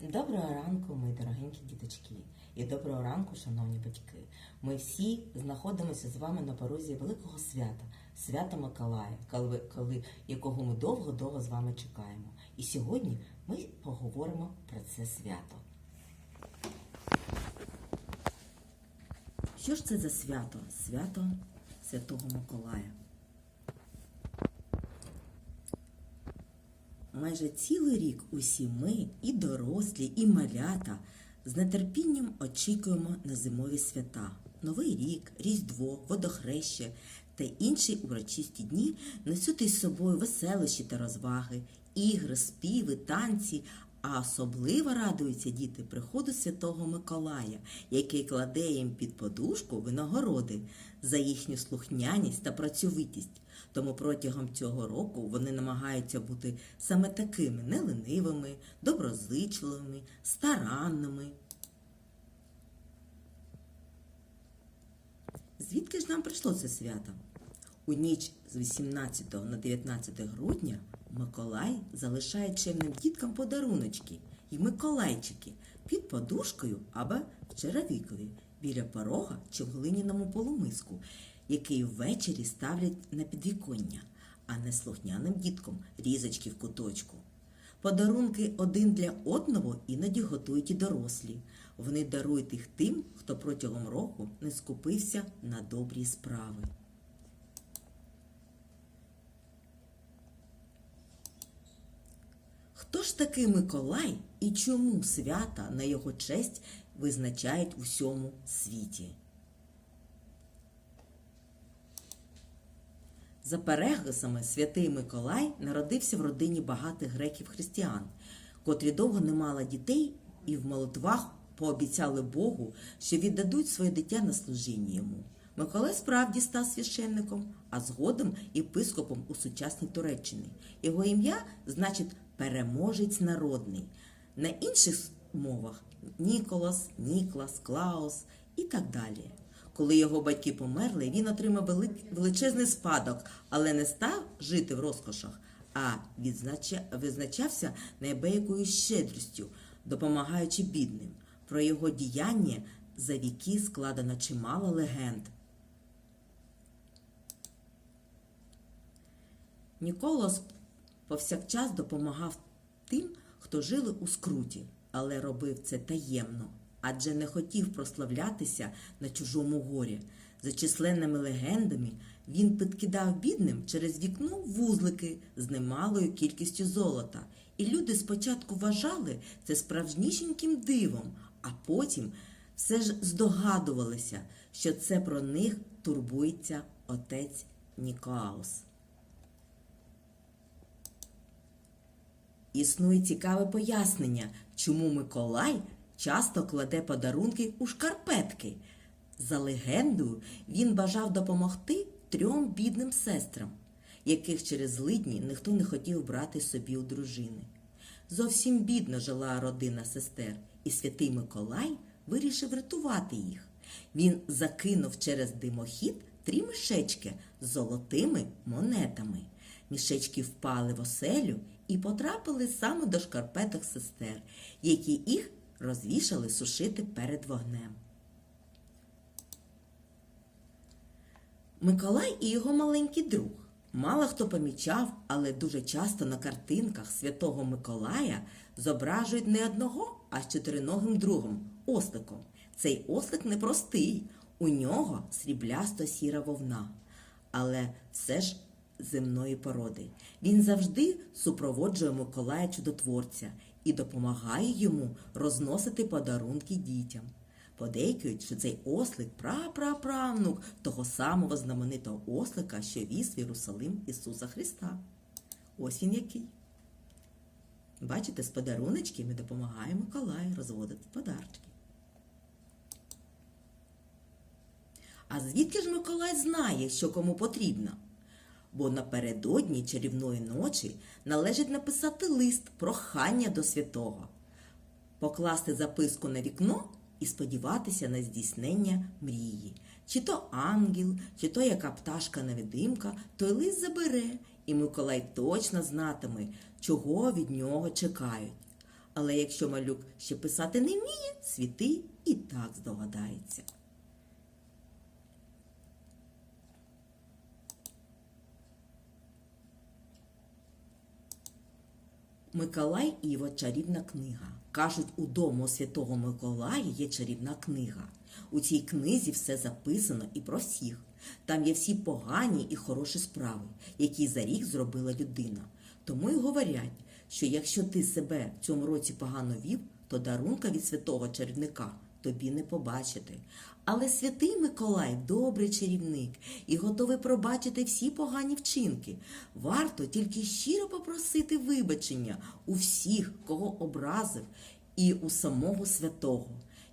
Доброго ранку, мої дорогенькі діточки, і доброго ранку, шановні батьки. Ми всі знаходимося з вами на порозі великого свята, свята Миколая, коли, коли, якого ми довго-довго з вами чекаємо. І сьогодні ми поговоримо про це свято. Що ж це за свято? Свято Святого Миколая. Майже цілий рік усі ми, і дорослі, і малята, з нетерпінням очікуємо на зимові свята. Новий рік, Різдво, Водохреще та інші урочисті дні несуть із собою веселощі та розваги, ігри, співи, танці, а особливо радуються діти приходу Святого Миколая, який кладе їм під подушку винагороди за їхню слухняність та працьовитість. Тому протягом цього року вони намагаються бути саме такими неленивими, доброзичливими, старанними. Звідки ж нам прийшло це свято? У ніч з 18 на 19 грудня Миколай залишає чемним діткам подаруночки і миколайчики під подушкою або в черевікові біля порога чи в глиняному полумиску, який ввечері ставлять на підвіконня, а неслухняним діткам різочки в куточку. Подарунки один для одного іноді готують і дорослі. Вони дарують їх тим, хто протягом року не скупився на добрі справи. Хто ж такий Миколай і чому свята на його честь визначають у всьому світі? За перегласами святий Миколай народився в родині багатих греків-християн, котрі довго не мали дітей і в молитвах пообіцяли Богу, що віддадуть своє дитя на служіння йому. Миколай справді став священником, а згодом єпископом у сучасній Туреччині. Його ім'я значить переможець народний. На інших мовах Ніколас, Ніклас, Клаус і так далі. Коли його батьки померли, він отримав величезний спадок, але не став жити в розкошах, а визначався неабиякою щедрістю, допомагаючи бідним. Про його діяння за віки складено чимало легенд. Ніколас повсякчас допомагав тим, хто жили у скруті, але робив це таємно, адже не хотів прославлятися на чужому горі. За численними легендами він підкидав бідним через вікно вузлики з немалою кількістю золота. І люди спочатку вважали це справжнісіньким дивом, а потім все ж здогадувалися, що це про них турбується отець Нікаус. Існує цікаве пояснення, чому Миколай часто кладе подарунки у шкарпетки. За легендою, він бажав допомогти трьом бідним сестрам, яких через злидні ніхто не хотів брати собі у дружини. Зовсім бідно жила родина сестер, і святий Миколай вирішив рятувати їх. Він закинув через димохід три мішечки з золотими монетами. Мішечки впали в оселю і потрапили саме до шкарпеток сестер, які їх розвішали сушити перед вогнем. Миколай і його маленький друг. Мало хто помічав, але дуже часто на картинках святого Миколая зображують не одного, а з чотириногим другом осликом. Цей ослик непростий, у нього сріблясто сіра вовна, але все ж земної породи. Він завжди супроводжує Миколая чудотворця і допомагає йому розносити подарунки дітям. Подейкують, що цей ослик прапраправнук того самого знаменитого ослика, що віз в Єрусалим Ісуса Христа. Ось він який. Бачите, з подаруночками допомагає Миколай розводити подарки. А звідки ж Миколай знає, що кому потрібно? Бо напередодні чарівної ночі належить написати лист прохання до святого, покласти записку на вікно і сподіватися на здійснення мрії. Чи то ангел, чи то яка пташка невидимка, той лист забере, і Миколай точно знатиме, чого від нього чекають. Але якщо малюк ще писати не вміє, святий і так здогадається. Миколай і його чарівна книга. Кажуть, у дому святого Миколая є чарівна книга. У цій книзі все записано і про всіх. Там є всі погані і хороші справи, які за рік зробила людина. Тому й говорять, що якщо ти себе в цьому році погано вів, то дарунка від святого чарівника тобі не побачити. Але святий Миколай добрий чарівник і готовий пробачити всі погані вчинки. Варто тільки щиро попросити вибачення у всіх, кого образив, і у самого святого.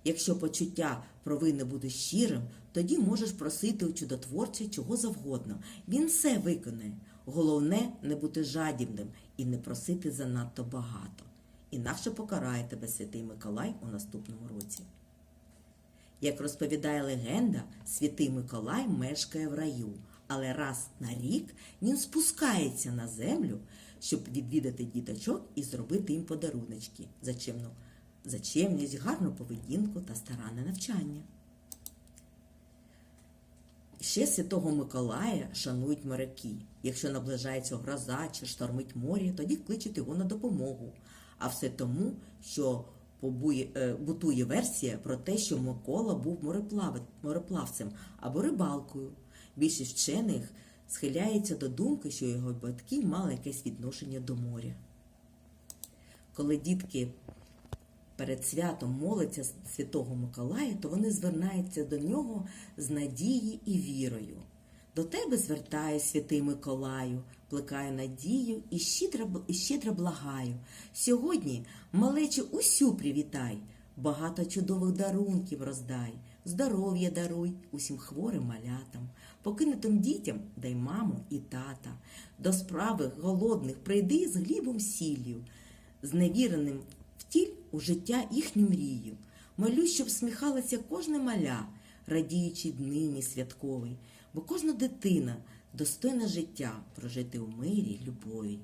Якщо почуття провини буде щирим, тоді можеш просити у чудотворця чого завгодно. Він все виконає. Головне не бути жадібним і не просити занадто багато. Інакше покарає тебе святий Миколай у наступному році. Як розповідає легенда, святий Миколай мешкає в раю, але раз на рік він спускається на землю, щоб відвідати діточок і зробити їм подаруночки за чемність, гарну поведінку та старанне навчання. Ще святого Миколая шанують моряки. Якщо наближається гроза чи штормить море, тоді кличуть його на допомогу. А все тому, що бутує версія про те, що Микола був мореплавцем або рибалкою. Більшість вчених схиляється до думки, що його батьки мали якесь відношення до моря. Коли дітки перед святом моляться Святого Миколая, то вони звертаються до нього з надії і вірою. До тебе звертаю, святий Миколаю, плекаю надію і щедро, і щедро благаю. Сьогодні малечу усю привітай, багато чудових дарунків роздай, здоров'я даруй усім хворим малятам, покинутим дітям дай маму і тата. До справи голодних прийди з глібом сіллю, зневіреним втіль у життя їхню мрію. Молю, щоб сміхалася кожне маля, радіючи днині святковий, бо кожна дитина достойна життя прожити у мирі, любові.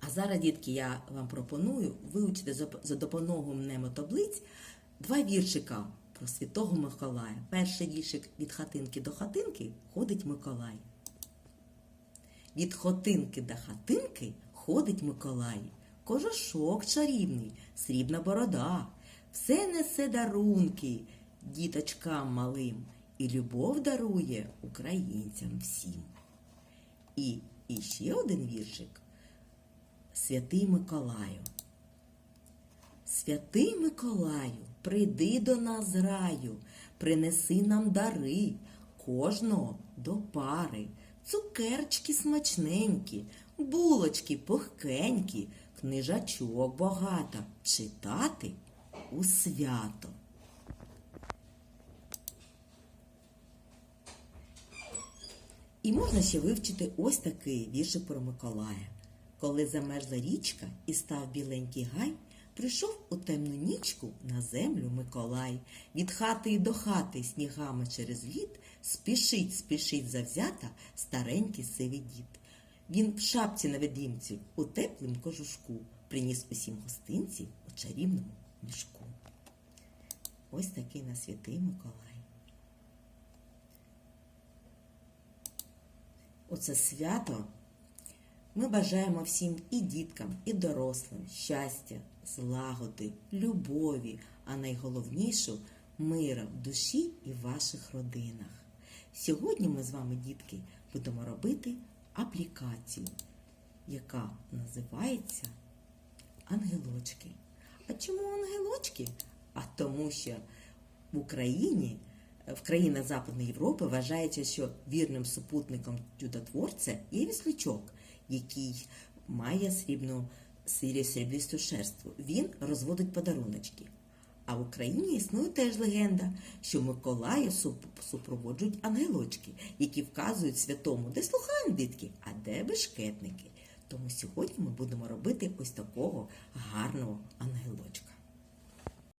А зараз, дітки, я вам пропоную вивчити за- допомогою мнемотаблиць два віршика про Святого Миколая. Перший віршик від хатинки до хатинки ходить Миколай. Від хотинки до хатинки ходить Миколай. Кожушок чарівний, срібна борода. Все несе дарунки діточкам малим і любов дарує українцям всім. І, і ще один віршик. Святий Миколаю. Святий Миколаю, прийди до нас раю, принеси нам дари, кожного до пари, цукерчки смачненькі, булочки пухкенькі, книжачок багато, читати у свято. І можна ще вивчити ось такий віршик про Миколая. Коли замерзла річка і став біленький гай, прийшов у темну нічку на землю Миколай. Від хати й до хати снігами через лід спішить, спішить завзята старенький сивий дід. Він в шапці на ведімці у теплім кожушку приніс усім гостинці у чарівному мішку. Ось такий на святий Миколай. Оце свято ми бажаємо всім і діткам, і дорослим щастя, злагоди, любові, а найголовнішу мира в душі і в ваших родинах. Сьогодні ми з вами, дітки, будемо робити аплікацію, яка називається Ангелочки. А чому ангелочки? А тому, що в Україні в країнах Западної Європи вважається, що вірним супутником чудотворця є віслючок, який має срібну сирі сріблісту шерству. Він розводить подаруночки. А в Україні існує теж легенда, що Миколаю суп- супроводжують ангелочки, які вказують святому, де слухаємо дітки, а де бешкетники. Тому сьогодні ми будемо робити ось такого гарного ангелочка.